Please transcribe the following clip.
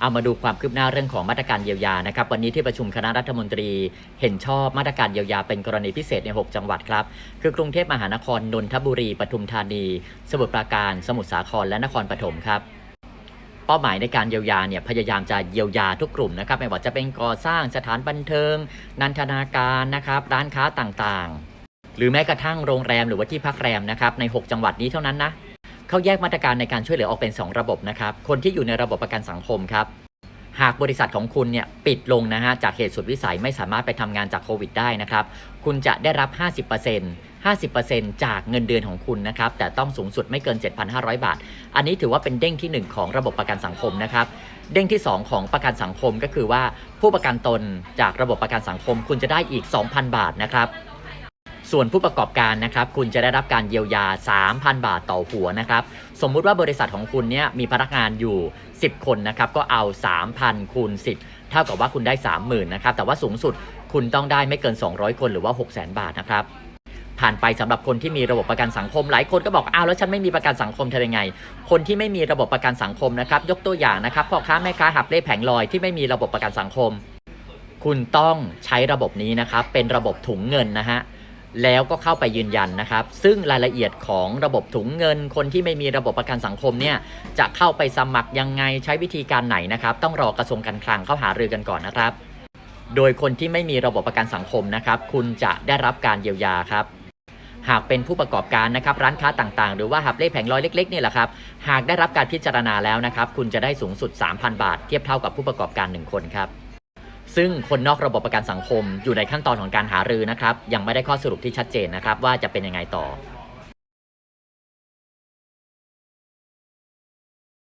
เอามาดูความคืบหน้าเรื่องของมาตรการเยียวยานะครับ วันนี้ที่ประชุมคณะรัฐมนตรีเห็นชอบมาตรการเยียวยาเป็นกรณีพิเศษใน 6 จังหวัดครับ คือกรุงเทพมหานคร นนทบุรี ปทุมธานี สมุทรปราการ สมุทรสาคร และนครปฐมครับเป้าหมายในการเยียวยาเนี่ยพยายามจะเยียวยาทุกกลุ่มนะครับไม่ว่าจะเป็นก่อสร้างสถานบันเทิง นันทนาการนะครับร้านค้าต่างๆ หรือแม้กระทั่งโรงแรมหรือว่าที่พักแรมนะครับใน 6 จังหวัดนี้เท่านั้นนะ เขาแยกมาตรการในการช่วยเหลือออกเป็น 2 ระบบนะครับคนที่อยู่ในระบบประกันสังคมครับหากบริษัทของคุณเนี่ยปิดลงนะฮะจากเหตุสุดวิสัยไม่สามารถไปทำงานจากโควิดได้นะครับ คุณจะได้รับ 50% 50%จากเงินเดือนของคุณนะครับ แต่ต้องสูงสุดไม่เกิน 7,500 บาท อันนี้ถือว่าเป็นเด้งทีหนึ่1 ของระบบประกันสังคมนะครับ เด้งที่ 2 ของประกันสังคมก็คือว่าผู้ประกันตนจากระบบประกันสังคม คุณจะได้อีก 2,000 บาทนะครับ ส่วนผู้ประกอบการนะครับคุณจะได้รับการเยียวยา 3,000 บาทต่อหัวนะครับสมมุติว่าบริษัทของคุณเนี่ยมีพนักงานอยู่ 10 คนนะครับก็เอา 3,000คูณ10 เท่ากับว่าคุณได้ 30,000นะครับแต่ว่าสูงสุดคุณต้องได้ไม่เกิน 200 คนหรือว่า 600,000 บาทนะครับผ่านไปสำหรับคนที่มีระบบประกันสังคมหลายคนก็บอกอ้าวแล้วฉันไม่มีประกันสังคมทำยังไง คนที่ไม่มีระบบประกันสังคมนะครับ ยกตัวอย่างนะครับพ่อค้าแม่ค้าหับเล่แผงลอยที่ไม่มีระบบประกันสังคม คุณต้องใช้ระบบนี้นะครับ เป็นระบบถุงเงินนะฮะ แล้วก็เข้าไปยืนยันนะครับ ซึ่งรายละเอียดของระบบถุงเงิน คนที่ไม่มีระบบประกันสังคมเนี่ยจะเข้าไปสมัครยังไงใช้วิธีการไหนนะครับ ต้องรอกระทรวงการคลังเข้าหารือกันก่อนนะครับ โดยคนที่ไม่มีระบบประกันสังคมนะครับ คุณจะได้รับการเยียวยาครับหากเป็นผู้ประกอบการนะครับร้านค้าต่างๆ หรือว่าหับเล่แผงลอยเล็กๆนี่แหละครับหากได้รับการพิจารณาแล้วนะครับ คุณจะได้สูงสุด 3,000 บาท เทียบเท่ากับผู้ประกอบการ 1 คนครับ ซึ่งคนนอกระบบประกันสังคมอยู่ในขั้นตอนของการหารือนะครับ ยังไม่ได้ข้อสรุปที่ชัดเจนนะครับ ว่าจะเป็นยังไงต่อ